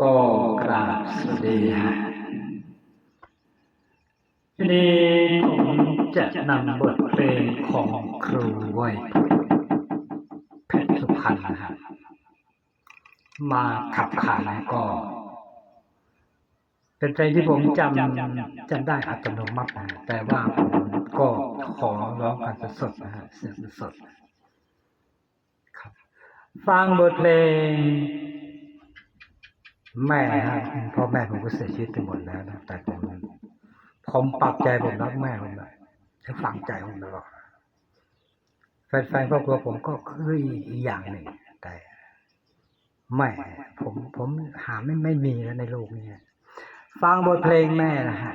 ก็กราบสวัสดีฮะทีนี้ผมจะนำบทเพลงของครูไว้เพชรสุพรรณนะฮะมาขับขานก็ เป็นเพลงที่ผมจำจำได้อัตโนมัตินะแต่ว่าผมก็ขอร้องกันสดๆนะฮะเสียงสดๆครับ ฟังบทเพลง แม่ฮะพ่อแม่ผมก็เสียชีวิตไปหมดแล้วนะแต่ผมผมปรับใจผมรักแม่ผมเลยจะฝังใจผมตลอดแฟนๆครอบครัวผมก็คืออีกอย่างหนึ่งแต่แม่ผมผมหาไม่ไม่มีแล้วในโลกนี้ฟังบทเพลงแม่นะฮะ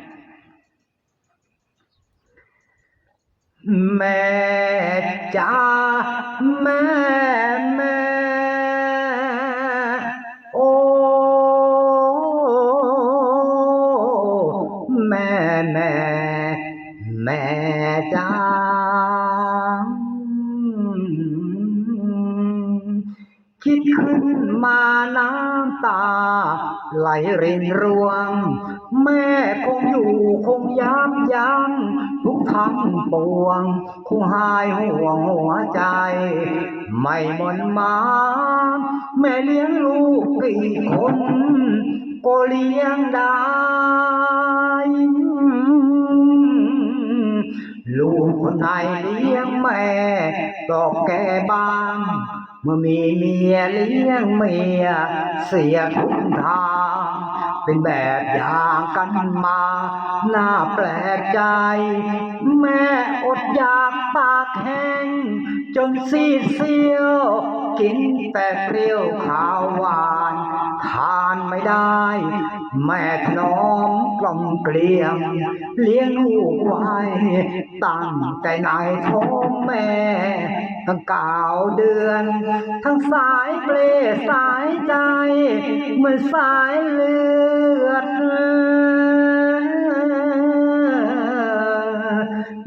แม่จ้าแม่แม่ คิดขึ้นมาน้ำตา ไหลรินรวง แม่คงอยู่คงย้ำย้ำทุกทั้งปวง คงหายห่วงหัวใจ ไม่หมนมา แม่เลี้ยงลูกกี่คน ก็เลี้ยงได้ลูกคนไหนเลี้ยงแม่ตอกแก่บาง เมื่อมีเมียเลี้ยงเมียเสียทุนทางเป็นแบบอย่างกันมาน่าแปลกใจ แม่อดอยากปากแห้ง จนซีดเซียว กินแต่เปรี้ยวขาวหวาน ทานไม่ได้ แม่ถนอมกล่อมเกลียมเลี้ยงลูกไว้ตั้งแต่ในท้องแม่ตั้งเก้าเดือน ทั้งสายเปลสายใจ เหมือนสายเลือด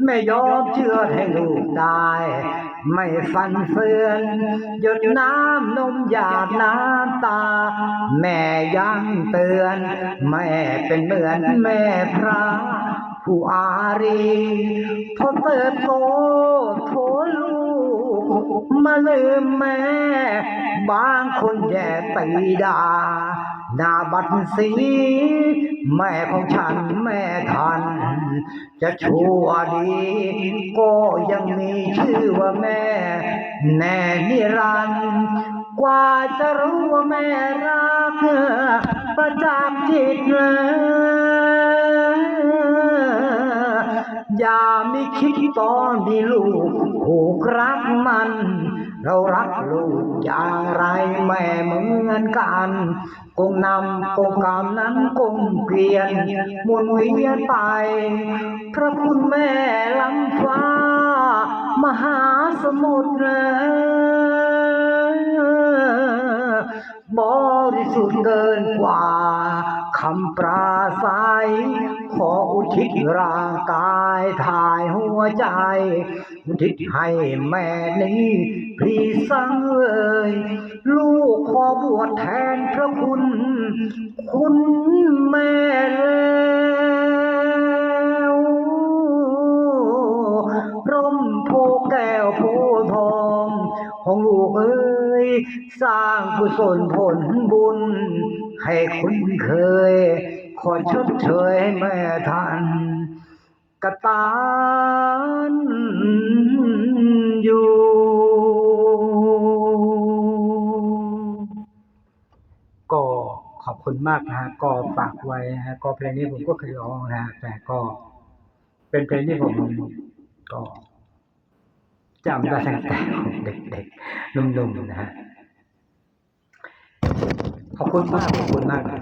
ไม่ยอมเชื่อให้ลูกได้ ไม่ฟันเฟือนหยดน้ำนมหยาดน้ำตา แม่ยังเตือน แม่เป็นเหมือนแม่พระผู้อารีพอเติบโตโถลูกมาลืมแม่ บางคนแย่ตีดา หน้าบัดสี แม่ของฉันแม่ทัน จะชั่วดี ก็ยังมีชื่อว่าแม่ แน่นิรันดร์กว่าจะรู้ว่าแม่รักประจักษ์จิตเลยอย่ามีคิดตอนที่ลูกผูกรักมัน เรารักลูกอย่างไรแม่เหมือนกันคงนำคงกรรมนั้นคงเปลี่ยนมุนเวียนไป พระคุณแม่ลำฟ้า มหาสมุทรบริสุทธิ์เกินกว่า คำปราศัยขออุทิศร่างกายถ่ายหัวใจ อุทิศให้แม่นี้พรีสังเอยลูกขอบวชแทนพระคุณ คุณแม่แล้วร่มโพแก้วโพทองของลูกเอ้ย สร้างกุศลผลบุญ ให้คุณเคย ขอชดเชยแม่ท่านกตานอยู่ก็ขอบคุณมากนะฮะก็ฝากไว้นะฮะก็เพลงนี้ผมก็เคยร้องนะฮะแต่ก็เป็นเพลงที่ผมก็ จำได้ตั้งแต่เด็กๆหนุ่มๆนะฮะขอบคุณมากขอบคุณมากนะ